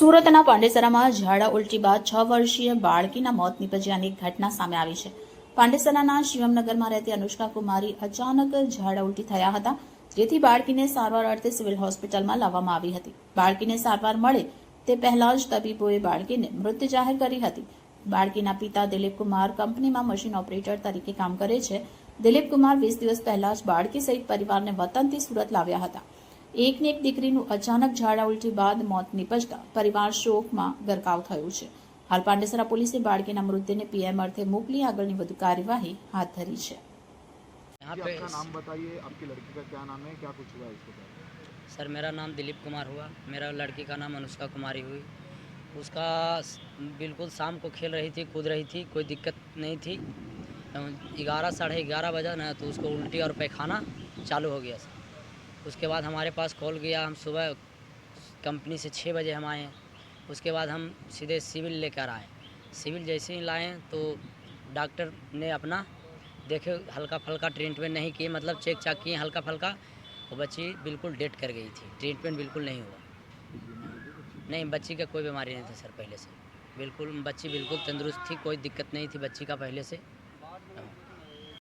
સુરતના પાંડેસરામાં ઝાડા ઉલટી બાદ છ વર્ષીય બાળકીના મોત નીપજ્યા અનેક ઘટના સામે આવી છે પાંડેસરાના શિવમનગરમાં રહેતી અનુષ્કા કુમારી અચાનક ઝાડા ઉલટી થયા હતા જેથી બાળકીને સારવાર અર્થે સિવિલ હોસ્પિટલમાં લાવવામાં આવી હતી બાળકીને સારવાર મળે તે પહેલા જ તબીબોએ બાળકીને મૃત્યુ જાહેર કરી હતી બાળકીના પિતા દિલીપ કુમાર કંપનીમાં મશીન ઓપરેટર તરીકે કામ કરે છે દિલીપ કુમાર વીસ દિવસ પહેલા જ બાળકી સહિત પરિવારને વતનથી સુરત લાવ્યા હતા एक नेक दिदख्रीनु अचानक झाडा उल्टी બાદ મોત નિપજતા પરિવાર શોક માં દરકાવ થયો છે હાલ પાંડેસરા પોલીસે બાળકીના મૃતદેને પીઆમર્થે મોકલી આગળની વધુ કાર્યવાહી હાથ ધરી છે યહા પે આપકા નામ બતાઈએ આપકી લડકી કા ક્યા નામ હે ક્યા કુછ હુઆ ઇસકો સર મેરા નામ દિલિપકુમાર હુઆ મેરા લડકી કા નામ અનુષ્કાકુમારી હુઈ uska બિલકુલ સામ કો ખેલ રહી થી ખુદ રહી થી કોઈ દિક્કત નહીં થી 11 11:30 બજા ના તો ઉસકો ઉલ્ટી ઓર પે ખાના ચાલુ હો ગયા उसके बाद हमारे पास कॉल गया हम सुबह कंपनी से छः बजे हम आए उसके बाद हम सीधे सिविल लेकर आए सिविल जैसे ही लाएँ तो डॉक्टर ने अपना देखे हल्का फल्का ट्रीटमेंट नहीं किए मतलब चेक चाक किए हल्का फल्का वो बच्ची बिल्कुल डेट कर गई थी ट्रीटमेंट बिल्कुल नहीं हुआ नहीं बच्ची का कोई बीमारी नहीं था सर पहले से बिल्कुल बच्ची बिल्कुल तंदुरुस्त थी कोई दिक्कत नहीं थी बच्ची का पहले से